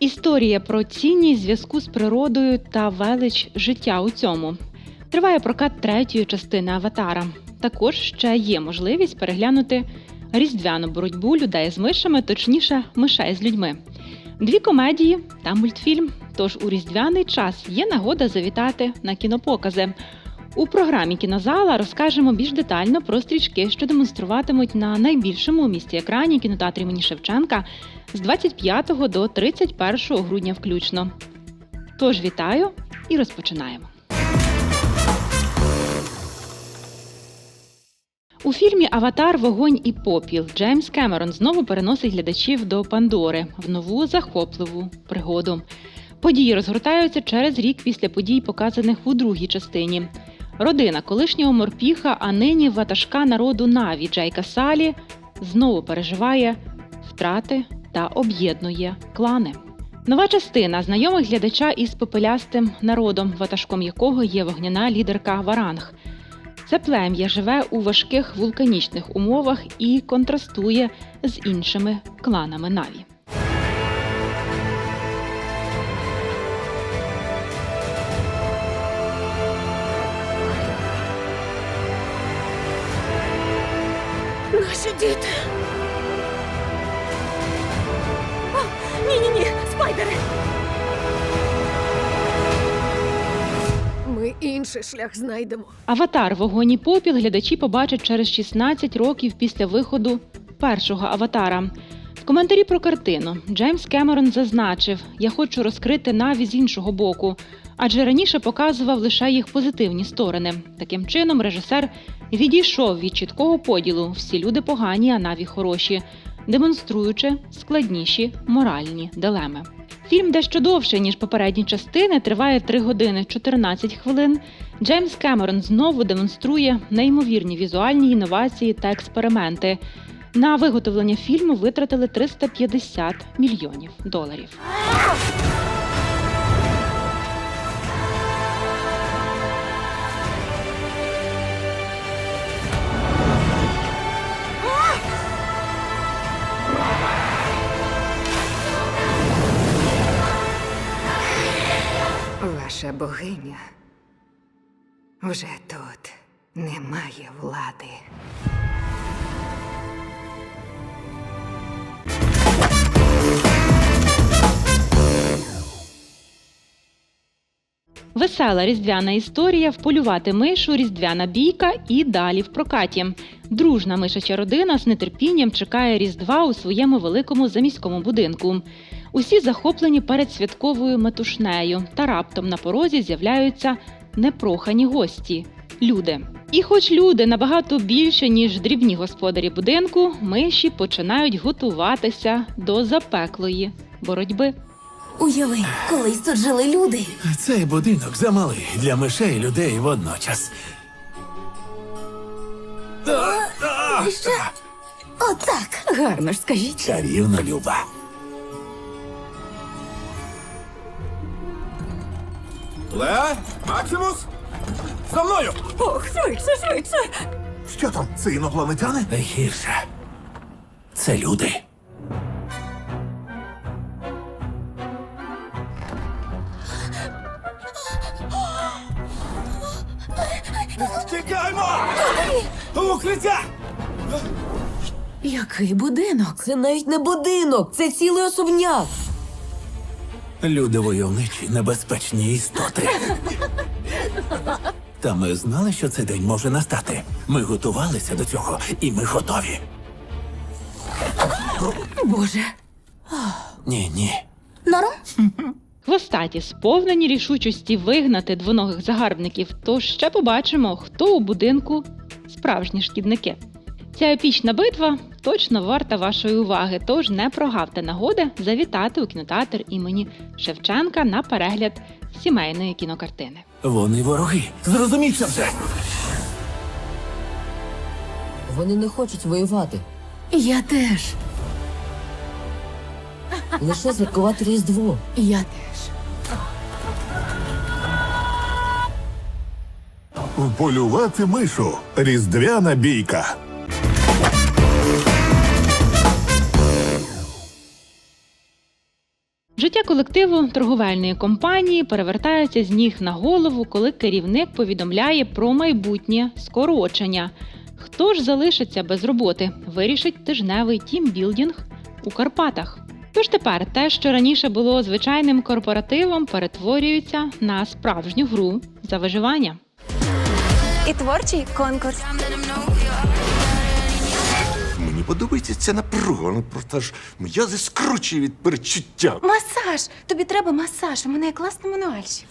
Історія про цінність зв'язку з природою та велич життя у цьому. Триває прокат третьої частини аватара. Також ще є можливість переглянути різдвяну боротьбу людей з мишами, точніше, мишей з людьми. Дві комедії та мультфільм. Тож у різдвяний час є нагода завітати на кінопокази. У програмі кінозала розкажемо більш детально про стрічки, що демонструватимуть на найбільшому місті екрані кінотеатрі імені Шевченка з 25 до 31 грудня включно. Тож вітаю і розпочинаємо. У фільмі Аватар, вогонь і попіл Джеймс Кемерон знову переносить глядачів до Пандори в нову захопливу пригоду. Події розгортаються через рік після подій, показаних у другій частині. Родина колишнього морпіха, а нині ватажка народу Наві Джейка Салі знову переживає втрати та об'єднує клани. Нова частина знайомих глядача із попелястим народом, ватажком якого є вогняна лідерка Варанг. Це плем'я живе у важких вулканічних умовах і контрастує з іншими кланами Наві. Інший шлях знайдемо. Аватар Вогонь і попіл глядачі побачать через 16 років після виходу першого аватара. В коментарі про картину Джеймс Кемерон зазначив: Я хочу розкрити Наві з іншого боку, адже раніше показував лише їх позитивні сторони. Таким чином, режисер відійшов від чіткого поділу всі люди погані, а Наві хороші, демонструючи складніші моральні дилеми. Фільм дещо довше, ніж попередні частини, триває 3 години 14 хвилин. Джеймс Кемерон знову демонструє неймовірні візуальні інновації та експерименти. На виготовлення фільму витратили 350 мільйонів доларів. Ваша богиня вже тут немає влади. Весела різдвяна історія, вполювати мишу, різдвяна бійка і далі в прокаті. Дружна мишача родина з нетерпінням чекає Різдва у своєму великому заміському будинку. Усі захоплені перед святковою метушнею, та раптом на порозі з'являються непрохані гості люди. І хоч люди набагато більше, ніж дрібні господарі будинку, миші починають готуватися до запеклої боротьби. Уяви, колись тут жили люди. Цей будинок замалий для мишей і людей водночас. Що? Отак. Гарно ж скажіть. Чарівно, Люба. Леа? Максимус? За мною! Ох, швидше, швидше. Що там? Це інопланетяни? Найгірше. Це люди. Тікаймо! У укриття! Який будинок? Це навіть не будинок, це цілий особняк. Люди войовничі, небезпечні істоти. Та ми знали, що цей день може настати. Ми готувалися до цього, і ми готові. Боже. Ні, ні. Норм? Хвостаті сповнені рішучості вигнати двоногих загарбників. Тож ще побачимо, хто у будинку справжні шкідники. Ця епічна битва точно варта вашої уваги, тож не прогавте нагоди завітати у кінотеатр імені Шевченка на перегляд сімейної кінокартини. Вони вороги. Зрозуміть це вже. Вони не хочуть воювати, Я теж. лише святкувати Різдво. Я теж. Вполювати мишу. Різдвяна бійка. Життя колективу торговельної компанії перевертається з ніг на голову, коли керівник повідомляє про майбутнє скорочення. Хто ж залишиться без роботи, вирішить тижневий тімбілдінг у Карпатах. Тож тепер те, що раніше було звичайним корпоративом, перетворюється на справжню гру за виживання. І творчий конкурс. Подобається ця напруга, ну просто ж м'язи скручує від перечуття. Масаж! Тобі треба масаж. У мене є класний мануальщик.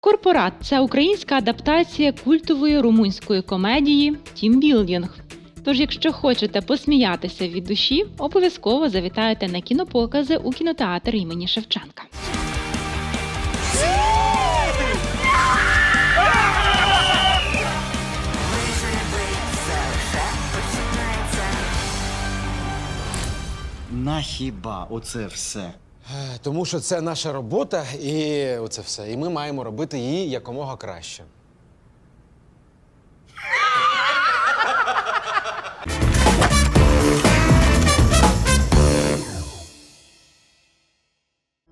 Корпорат це українська адаптація культової румунської комедії Тімбілдінг. Тож, якщо хочете посміятися від душі, обов'язково завітайте на кінопокази у кінотеатр імені Шевченка. На хіба оце все? Е, Тому що це наша робота, і оце все. І ми маємо робити її якомога краще.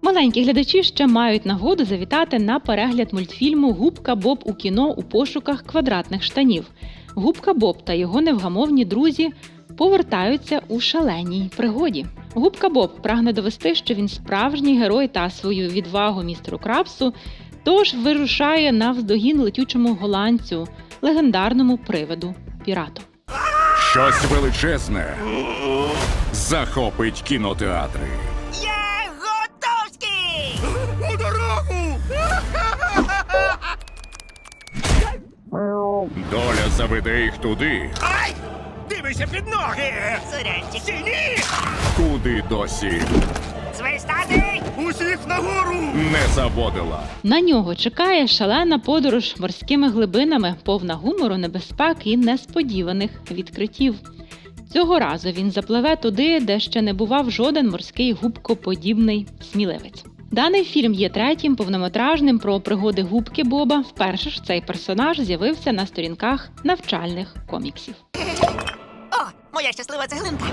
Маленькі глядачі ще мають нагоду завітати на перегляд мультфільму Губка Боб у кіно у пошуках квадратних штанів. Губка Боб та його невгамовні друзі повертаються у шаленій пригоді. Губка Боб прагне довести, що він справжній герой та свою відвагу містеру Крабсу, тож вирушає навздогін летючому голландцю, легендарному привиду пірату. Щось величезне захопить кінотеатри. Я готовський! У дорогу! Доля заведе їх туди, Ай! Дивися під ноги! Сурянчик. Стіні! куди досі Свистати! Усіх нагору! не заводила. На нього чекає шалена подорож морськими глибинами, повна гумору, небезпек і несподіваних відкриттів. Цього разу він запливе туди, де ще не бував жоден морський губкоподібний сміливець. Даний фільм є третім повнометражним про пригоди губки Боба. Вперше ж цей персонаж з'явився на сторінках навчальних коміксів. Моя щаслива цеглинка!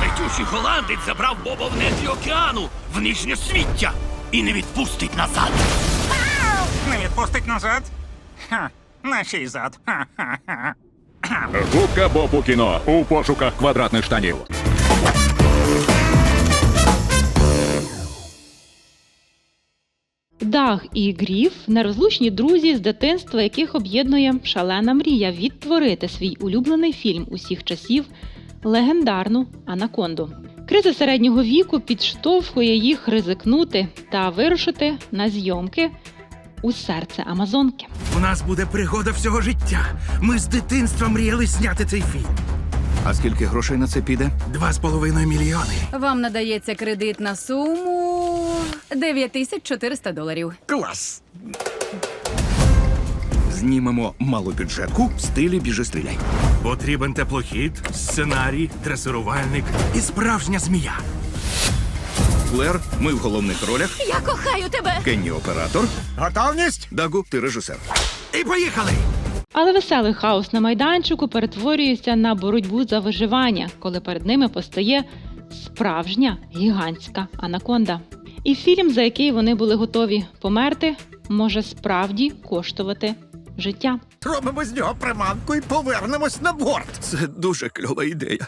Летючий голландець забрав Боба в океану в нижнє свіття і не відпустить назад. Не відпустить назад? Ха, на чий зад? Ха-ха-ха. Губка Боб у кіно у пошуках квадратних штанів. Даг і Гріф нерозлучні друзі з дитинства, яких об'єднує шалена мрія відтворити свій улюблений фільм усіх часів легендарну Анаконду. Криза середнього віку підштовхує їх ризикнути та вирушити на зйомки у серце Амазонки. У нас буде пригода всього життя. Ми з дитинства мріяли зняти цей фільм. А скільки грошей на це піде? Два з половиною мільйони. Вам надається кредит на суму 9400 доларів. Клас! Знімемо малобюджетку в стилі біжи стріляй. Потрібен теплохід, сценарій, дресирувальник і справжня змія. Флер, ми в головних ролях. Я кохаю тебе! Кенні оператор. Готовність? Дагу, ти режисер. І поїхали! Але веселий хаос на майданчику перетворюється на боротьбу за виживання, коли перед ними постає справжня гігантська анаконда. І фільм, за який вони були готові померти, може справді коштувати життя. Робимо з нього приманку і повернемось на борт. Це дуже кльова ідея.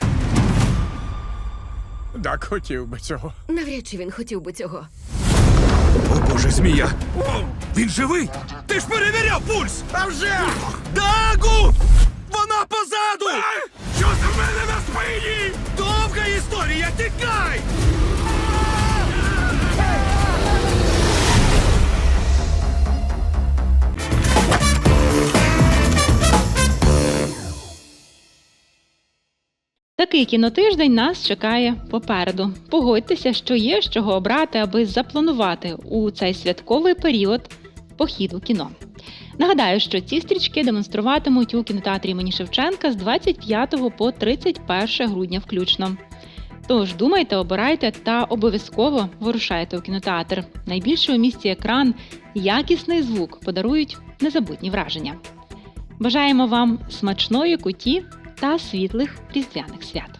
Так хотів би цього. Навряд чи він хотів би цього. О боже, змія! Він живий! Ти ж перевіряв пульс! А вже! Дагу! Вона позаду! Що за мене на спині? Довга історія, тікай! Такий кінотиждень нас чекає попереду. Погодьтеся, що є з чого обрати, аби запланувати у цей святковий період похід у кіно. Нагадаю, що ці стрічки демонструватимуть у кінотеатрі імені Шевченка з 25 по 31 грудня включно. Тож думайте, обирайте та обов'язково вирушайте у кінотеатр. Найбільший у місті екран, якісний звук подарують незабутні враження. Бажаємо вам смачної куті та світлих різдвяних свят.